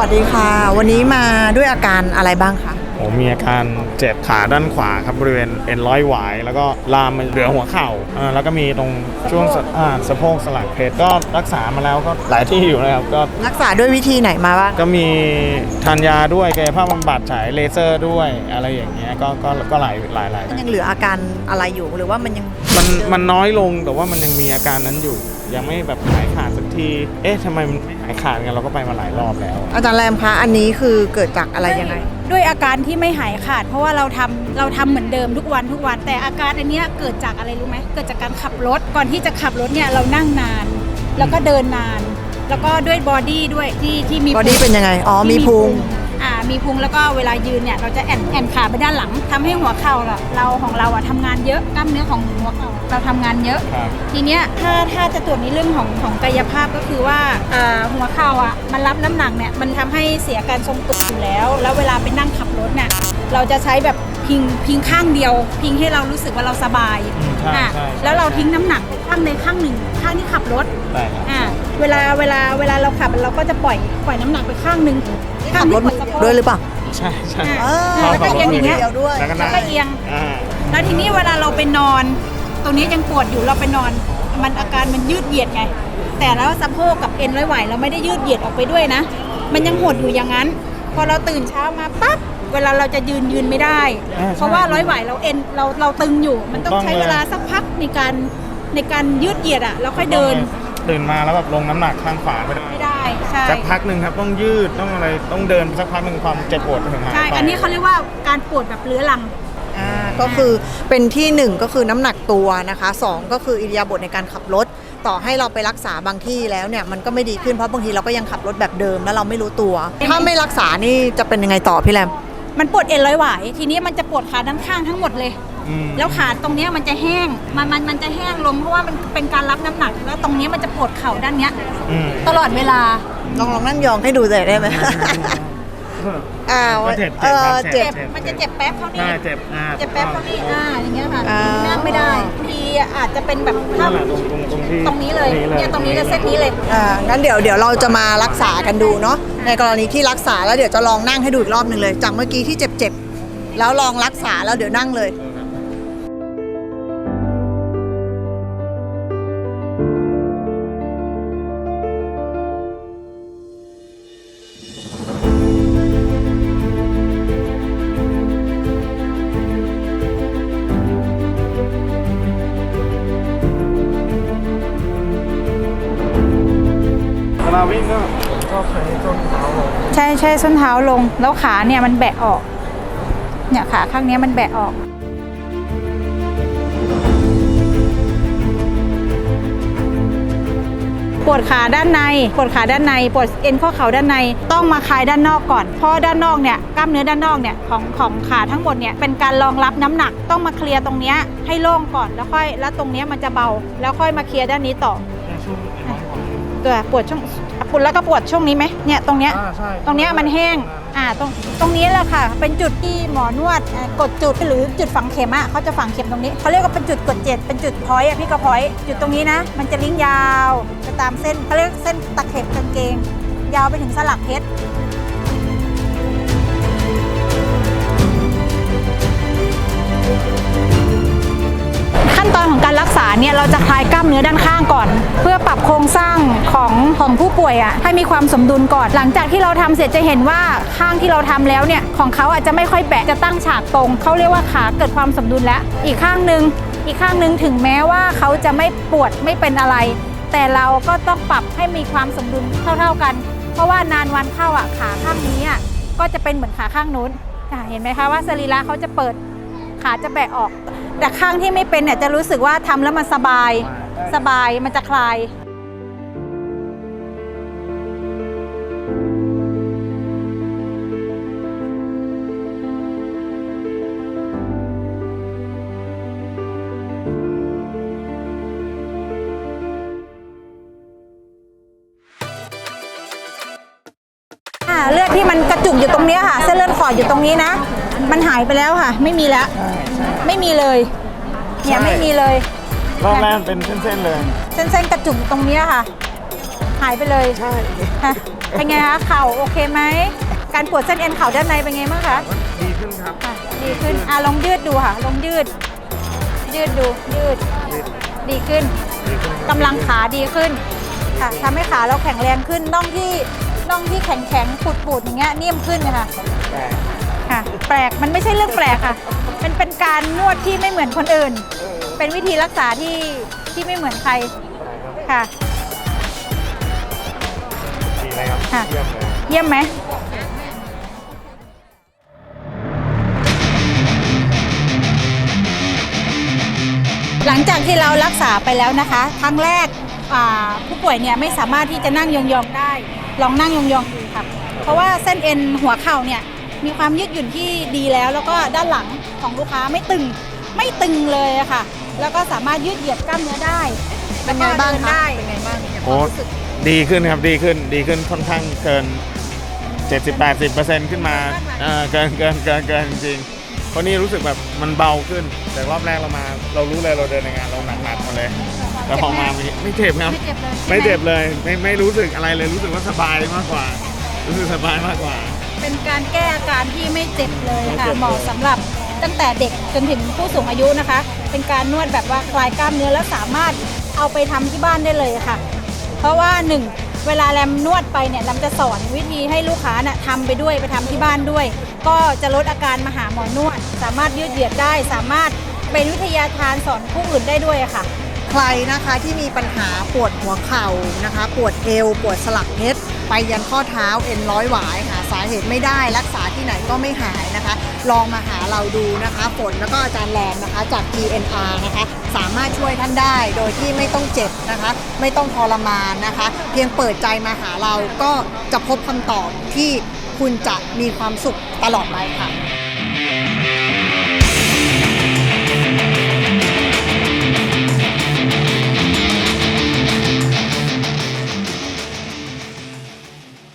วัสดีค่ะ วันนี้มาด้วยอาการอะไรบ้างคะผมมีอาการเจ็บขาด้านขวาครับบริเวณเอ็นร้อยหวาย แล้วก็ลามมาเหลือหัวเข่าอ่าแล้วก็มีตรงช่วงสะอ่าสะโพกสลักเพชรก็รักษามาแล้วก็หลายที่อยู่นะครับก็รักษาด้วยวิธีไหนมาบ้างก็มีทานยาด้วยกายภาพบำบัดฉายเลเซอร์ด้วยอะไรอย่างเงี้ยก็ก็ก็หลายหลายหลายมันยังเหลืออาการอะไรอยู่หรือว่ามันยังมันมันน้อยลงแต่ว่ามันยังมีอาการนั้นอยู่ ยังไม่แบบหายขาดสักที เอ๊ะทำไมมันไม่หายขาดกันเราก็ไปมาหลายรอบแล้ว อาจารย์แรมคะอันนี้คือเกิดจากอะไรยังไง ด้วยอาการที่ไม่หายขาด เพราะว่าเราทำเราทำเหมือนเดิมทุกวันทุกวัน แต่อาการอันเนี้ยเกิดจากอะไรรู้ไหมเกิดจากการขับรถก่อนที่จะขับรถเนี่ยเรานั่งนาน แล้วก็เดินนาน แล้วก็ด้วยบอดี้ด้วยที่ที่มีบอดี้พุงเป็นยังไงอ๋อที่มีพุงอ่า มีพุงแล้วก็เวลายืนเนี่ยเราจะแอนแอนขาไปด้านหลังทำให้หัวเข่าเราเราของเราอะทำงานเยอะกล้ามเนื้อของหัวเข่าเราทำงานเยอะครับทีเนี้ยถ้าถ้าจะตรวจในเรื่องของของกายภาพก็คือว่าอ่าหัวเข่าอะมันรับน้ำหนักเนี่ยมันทำให้เสียการทรงตัวอยู่แล้ว แล้วเวลาไปนั่งขับรถเนี่ยเราจะใช้แบบพิงพิงข้างเดียว พิงให้เรารู้สึกว่าเราสบายอืมใช่อะใช่ใช่แล้วเราทิ้งน้ำหนักไปข้างในข้างหนึ่งข้างที่ขับรถได้ครับอะเวลาเวลาเวลาเราขับเราก็จะปล่อยปล่อยน้ำหนักไปข้างหนึ่ง ข้าขังบรที่ถปวดสะโพกด้วยหรือเปล่า ใช่ใช่อะเออแล้วก็เอียงอย่างเงี้ยเดียวด้วยแล้วก็นั่งแล้วก็เอียง อ่าแล้วทีนี้เวลาเราไปนอน ตรงนี้ยังปวดอยู่เราไปนอน มันอาการมันยืดเหยียดไง แต่แล้วสะโพกกับเอ็นร้อยไหวเราไม่ได้ยืดเหยียดออกไปด้วยนะ มันยังหดอยู่อย่างนั้น พอเราตื่นเช้ามาปั๊บเวลาเราจะยืนยืนไม่ได้อ่าใช่เพราะว่าร้อยไหวเราเอ็นเราเราตึงอยู่ มันต้องถูกต้องใช้เวลาสักพักในการในการยืดเหยียดอะแล้วค่อยเดิน ตื่นมาแล้วแบบลงน้ำหนักข้างขวาไม่ได้ ไม่ได้ใช่ สักพักหนึ่งครับต้องยืดต้องอะไรต้องเดินสักพักหนึ่งความเจ็บปวดถึงหายใช่ ไปอันนี้เขาเรียกว่าการปวดแบบเรื้อรัง อ่าก็คือเป็นที่หนึ่งก็คือน้ำหนักตัวนะคะสองก็คืออิริยาบถในการขับรถ ต่อให้เราไปรักษาบางที่แล้วเนี่ยมันก็ไม่ดีขึ้นเพราะบางทีเราก็ยังขับรถแบบเดิมแล้วเราไม่รู้ตัว ถ้าไม่รักษานี่จะเป็นยังไงต่อพี่แรม มันปวดเอ็นร้อยไหวทีนี้มันจะปวดขาด้านข้างทั้งหมดเลย อืม แล้วขาตรงเนี้ยมันจะแห้งมันมันมันจะแห้งลงเพราะว่ามันเป็นการรับน้ำหนัก แล้วตรงเนี้ยมันจะปวดเข่าด้านเนี้ย อืม ตลอดเวลา ลองลองนั่งยองให้ดูหน่อยได้ไหม อ้าวก็เจ็บเอเจ็บอครับเจ็บมันจะเจ็บแป๊บเท่านี้ใช่เจ็บอ่าเจ็บแป๊บเท่านี้อ่าอย่างเงี้ยค่ะอ่า นั่งไม่ได้ทีอาจจะเป็นแบบถ้านั่นแหละตรงตรงตรงที่ตรงนี้เลยเนี่ยตรงนี้เลยเส้นนี้เลย อ่างั้นเดี๋ยวเดี๋ยวเราจะมารักษากันดูเนาะในกรณีที่รักษาแล้วเดี๋ยวจะลองนั่งให้ดูอีกรอบหนึ่งเลยจากเมื่อกี้ที่เจ็บๆแล้วลองรักษาแล้วเดี๋ยวนั่งเลย เใช้ส้นเท้าลงใช่ใช่ส้นเท้าลง แล้วขาเนี่ยมันแบะออก เนี่ยขาข้างเนี้ยมันแบะออกปวดขาด้านใน ปวดขาด้านใน ปวดเอ็นข้อเข่าด้านใน ต้องมาคลายด้านนอกก่อน เพราะด้านนอกเนี่ย กล้ามเนื้อด้านนอกเนี่ยของของขาทั้งหมดเนี่ย เป็นการรองรับน้ำหนัก ต้องมาเคลียร์ตรงเนี้ยให้โล่งก่อน แล้วค่อย แล้วตรงเนี้ยมันจะเบา แล้วค่อยมาเคลียร์ด้านนี้ต่อในช่วงไอ้น้องของตัวปวดช่วง ปวดแล้วก็ปวดช่วงนี้ไหมเนี่ยตรงเนี้ย อ่าใช่ตรงเนี้ยมันแห้ง อ่า ตรง ตรงนี้แหละค่ะ เป็นจุดที่หมอนวดอ่ากดจุดหรือจุดฝังเข็มอะเขาจะฝังเข็มตรงนี้ เขาเรียกว่าเป็นจุดกดเจ็ด เป็นจุดพอยต์อะพี่กระพอยต์จุดตรงนี้นะ มันจะลิงก์ยาวไปตามเส้นเขาเรียกเส้นตะเข็บกางเกง ยาวไปถึงสลักเพชร เนี่ยเราจะคลายกล้ามเนื้อด้านข้างก่อน เพื่อปรับโครงสร้างของของผู้ป่วยอะให้มีความสมดุลก่อน หลังจากที่เราทำเสร็จจะเห็นว่าข้างที่เราทำแล้วเนี่ยของเขาอาจจะไม่ค่อยแบะจะตั้งฉากตรงเขาเรียกว่าขาเกิดความสมดุลแล้ว อีกข้างหนึ่งอีกข้างหนึ่งถึงแม้ว่าเขาจะไม่ปวดไม่เป็นอะไร แต่เราก็ต้องปรับให้มีความสมดุลเท่า ๆกัน เพราะว่านานวันเข้าอะขาข้างนี้อะก็จะเป็นเหมือนขาข้างนู้นเห็นไหมคะว่าสรีระเขาจะเปิดขาจะแบะออก แต่ข้างที่ไม่เป็นเนี่ยจะรู้สึกว่าทำแล้วมันสบาย สบายมันจะคลาย อ่าเลือดที่มันกระจุกอยู่ตรงเนี้ยค่ะ เส้นเลือดขอดอยู่ตรงนี้นะ มันหายไปแล้วค่ะ ไม่มีแล้ว ไม่มีเลยเนี่ยไม่มีเลยรอบแรกเป็นเส้นๆเลยเส้นๆกระจุกอยู่ตรงเนี้ยค่ะ หายไปเลยใช่เป็นไงคะเข่าโอเคไหมการปวดเส้นเอ็นเข่าด้านในเป็นไงบ้างคะดีขึ้นครับอะดีขึ้นอะลองยืดดูค่ะลองยืด ยืดดูยืด ดีขึ้นดีขึ้นกำลังขาดีขึ้นค่ะทำให้ขาเราแข็งแรงขึ้นน่องที่น่องที่แข็งแข็งปูดปูดๆอย่างเงี้ยนิ่มขึ้นค่ะแต่ค่ะ แปลกมันไม่ใช่เรื่องแปลกค่ะ เป็นเป็นการนวดที่ไม่เหมือนคนอื่น เป็นวิธีรักษาที่ที่ไม่เหมือนใครค่ะ ดีเลยครับ ค่ะ เยี่ยมเลย เยี่ยมไหม หลังจากที่เรารักษาไปแล้วนะคะครั้งแรกอ่าผู้ป่วยเนี่ยไม่สามารถที่จะนั่งยองๆได้ ลองนั่งยองๆดูค่ะ เพราะว่าเส้นเอ็นหัวเข่าเนี่ย มีความยืดหยุ่นที่ดีแล้ว แล้วก็ด้านหลังของลูกค้าไม่ตึงไม่ตึงเลยอะค่ะ แล้วก็สามารถยืดเหยียดกล้ามเนื้อได้เป็นไงบ้างแล้วก็เดินคะได้เป็นไงบ้างเนี่ยคโอ้วามรู้สึกดีขึ้นครับดีขึ้นดีขึ้นค่อนข้างเกิน 70-80%ขึ้นมาเออเกินเกินเกินเกินจริงๆเพราะนี่รู้สึกแบบมันเบาขึ้น แต่รอบแรกเรามา เรารู้เลยเราเดินในงานเราหนักๆมาเลยแล้วพอมาไม่เจ็บครับไม่เจ็บเลยใช่หไม่เจ็บเลยไม่ไม่รู้สึกอะไรเลยรู้สึกว่าสบายมากกว่า รู้สึกสบายมากกว่า เป็นการแก้อาการที่ไม่เจ็บเลยไม่ค่ะเจ็บเลยเหมาะสำหรับตั้งแต่เด็กจนถึงผู้สูงอายุนะคะ เป็นการนวดแบบว่าคลายกล้ามเนื้อแล้วสามารถเอาไปทำที่บ้านได้เลยค่ะ เพราะว่าหนึ่งเวลาแรมนวดไปเนี่ยแรมจะสอนวิธีให้ลูกค้าน่ะทำไปด้วยไปทำที่บ้านด้วย ก็จะลดอาการมาหาหมอนวด สามารถยืดเหยียดได้ สามารถเป็นวิทยาทานสอนผู้อื่นได้ด้วยอะค่ะ ใครนะคะที่มีปัญหาปวดหัวเข่านะคะ ปวดเอว ปวดสลักเพชรไปยันข้อเท้าเอ็นร้อยหวายหาสาเหตุไม่ได้ รักษาที่ไหนก็ไม่หายนะคะ ลองมาหาเราดูนะคะฝนแล้วก็อาจารย์แรมนะคะจาก GNR นะคะ สามารถช่วยท่านได้โดยที่ไม่ต้องเจ็บนะคะ ไม่ต้องทรมานนะคะ เพียงเปิดใจมาหาเราก็จะพบคำตอบที่คุณจะมีความสุขตลอดไปค่ะ